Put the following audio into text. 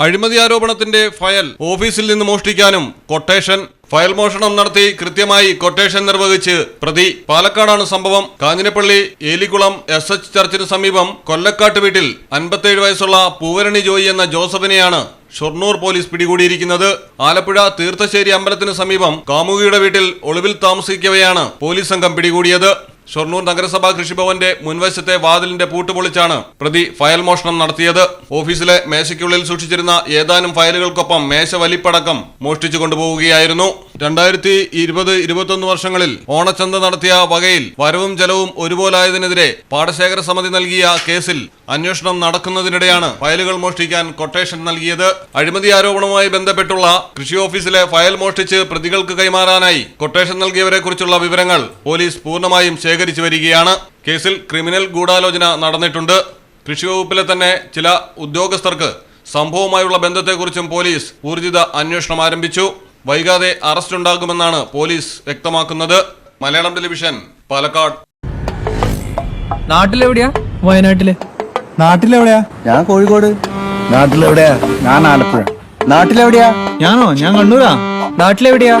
അഴിമതി ആരോപണത്തിന്റെ ഫയൽ ഓഫീസിൽ നിന്ന് മോഷ്ടിക്കാനും കൊട്ടേഷൻ ഫയൽ മോഷണം നടത്തി കൃത്യമായി കൊട്ടേഷൻ നിർവഹിച്ച് പ്രതി പാലക്കാടാണ് സംഭവം. കാഞ്ഞിരപ്പള്ളി ഏലിക്കുളം എസ് എച്ച് ചർച്ചിന് സമീപം കൊല്ലക്കാട്ട് വീട്ടിൽ അൻപത്തേഴ് വയസ്സുള്ള പൂവരണി ജോയി എന്ന ജോസഫിനെയാണ് ഷൊർണൂർ പോലീസ് പിടികൂടിയിരിക്കുന്നത്. ആലപ്പുഴ തീർത്ഥശ്ശേരി അമ്പലത്തിന് സമീപം കാമുകിയുടെ വീട്ടിൽ ഒളിവിൽ താമസിക്കവെയാണ് പോലീസ് സംഘം പിടികൂടിയത്. ഷൊർണൂർ നഗരസഭാ കൃഷിഭവന്റെ മുൻവശത്തെ വാതിലിന്റെ പൂട്ട് പൊളിച്ചാണ് പ്രതി ഫയൽ മോഷണം നടത്തിയത്. ഓഫീസിലെ മേശയ്ക്കുള്ളിൽ സൂക്ഷിച്ചിരുന്ന ഏതാനും ഫയലുകൾക്കൊപ്പം മേശ വലിപ്പടക്കം മോഷ്ടിച്ചു കൊണ്ടുപോവുകയായിരുന്നു. രണ്ടായിരത്തി ഇരുപത് ഇരുപത്തൊന്ന് വർഷങ്ങളിൽ ഓണച്ചന്ത നടത്തിയ വകയിൽ വരവും ചെലവും ഒരുപോലായതിനെതിരെ പാടശേഖര സമിതി നൽകിയ കേസിൽ അന്വേഷണം നടക്കുന്നതിനിടെയാണ് ഫയലുകൾ മോഷ്ടിക്കാൻ കൊട്ടേഷൻ നൽകിയത്. അഴിമതി ആരോപണവുമായി ബന്ധപ്പെട്ടുള്ള കൃഷി ഓഫീസിലെ ഫയൽ മോഷ്ടിച്ച് പ്രതികൾക്ക് കൈമാറാനായി കൊട്ടേഷൻ നൽകിയവരെ കുറിച്ചുള്ള വിവരങ്ങൾ പോലീസ് പൂർണമായും ശേഖരിച്ചു. വരികയാണ്. കേസിൽ ക്രിമിനൽ ഗൂഢാലോചന നടന്നിട്ടുണ്ട്. കൃഷി വകുപ്പിലെ തന്നെ ചില ഉദ്യോഗസ്ഥർക്ക് സംഭവവുമായുള്ള ബന്ധത്തെക്കുറിച്ചും പോലീസ് ഊർജിത അന്വേഷണം ആരംഭിച്ചു. വൈകാതെ അറസ്റ്റ് ഉണ്ടാകുമെന്നാണ് പോലീസ് വ്യക്തമാക്കുന്നത്. മലയാളം ടെലിവിഷൻ പാലക്കാട്. നാട്ടിലെവിടെയാ? വയനാട്ടിൽ. നാട്ടിലെവിടെയാ? ഞാൻ കോഴിക്കോട്. നാട്ടിലെവിടെയാ? ഞാൻ ആലപ്പുഴ. നാട്ടിലെവിടെയാ? ഞാനോ? ഞാൻ കണ്ണൂരാ. നാട്ടിലെവിടെയാ?